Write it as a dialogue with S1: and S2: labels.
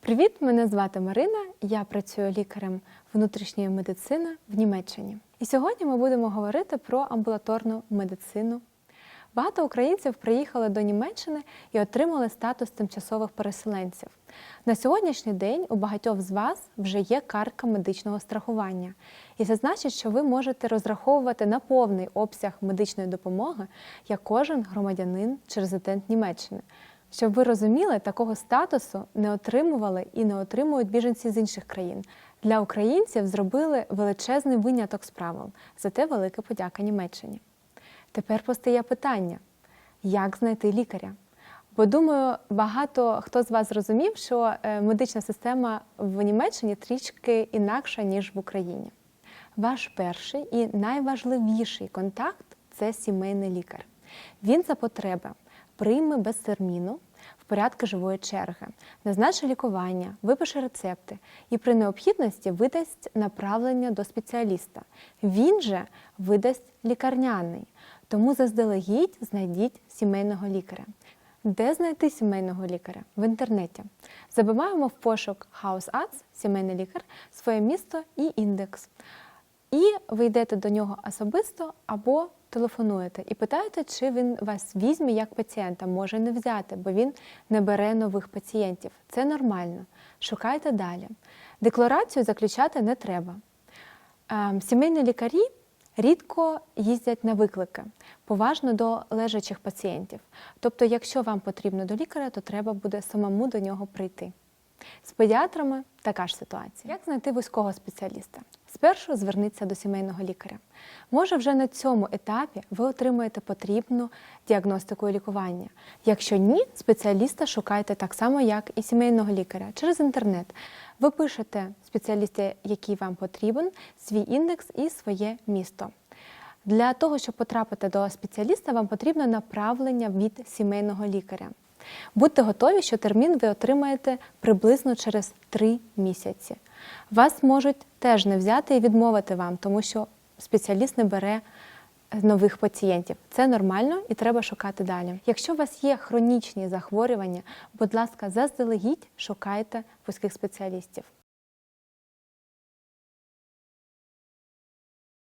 S1: Привіт, мене звати Марина. Я працюю лікарем внутрішньої медицини в Німеччині. І сьогодні ми будемо говорити про амбулаторну медицину. Багато українців приїхали до Німеччини і отримали статус тимчасових переселенців. На сьогоднішній день у багатьох з вас вже є картка медичного страхування, і це значить, що ви можете розраховувати на повний обсяг медичної допомоги як кожен громадянин чи резидент Німеччини. Щоб ви розуміли, такого статусу не отримували і не отримують біженці з інших країн. Для українців зробили величезний виняток з правил. Зате велика подяка Німеччині. Тепер постає питання: як знайти лікаря? Бо думаю, багато хто з вас зрозумів, що е, медична система в Німеччині трішки інакша, ніж в Україні. Ваш перший і найважливіший контакт це сімейний лікар. Він за потреби прийме без терміну в порядку живої черги, назначить лікування, випише рецепти і при необхідності видасть направлення до спеціаліста. Він же видасть лікарняний. Тому заздалегідь знайдіть сімейного лікаря. Де знайти сімейного лікаря? В інтернеті. Забиваємо в пошук House Arts, сімейний лікар, своє місто і індекс. І ви йдете до нього особисто або телефонуєте і питаєте, чи він вас візьме як пацієнта. Може не взяти, бо він не бере нових пацієнтів. Це нормально. Шукайте далі. Декларацію заключати не треба. Ем, Сімейні лікарі рідко їздять на виклики, поважно до лежачих пацієнтів. Тобто, якщо вам потрібно до лікаря, то треба буде самому до нього прийти. З педіатрами така ж ситуація. Як знайти вузького спеціаліста? Спершу зверніться до сімейного лікаря. Може, вже на цьому етапі ви отримаєте потрібну діагностику і лікування. Якщо ні, спеціаліста шукайте так само, як і сімейного лікаря через інтернет. Ви пишете спеціаліста, який вам потрібен, свій індекс і своє місто. Для того, щоб потрапити до спеціаліста, вам потрібно направлення від сімейного лікаря. Будьте готові, що термін ви отримаєте приблизно через 3 місяці. Вас можуть теж не взяти і відмовити вам, тому що спеціаліст не бере нових пацієнтів. Це нормально і треба шукати далі. Якщо у вас є хронічні захворювання, будь ласка, заздалегідь шукайте вузьких спеціалістів.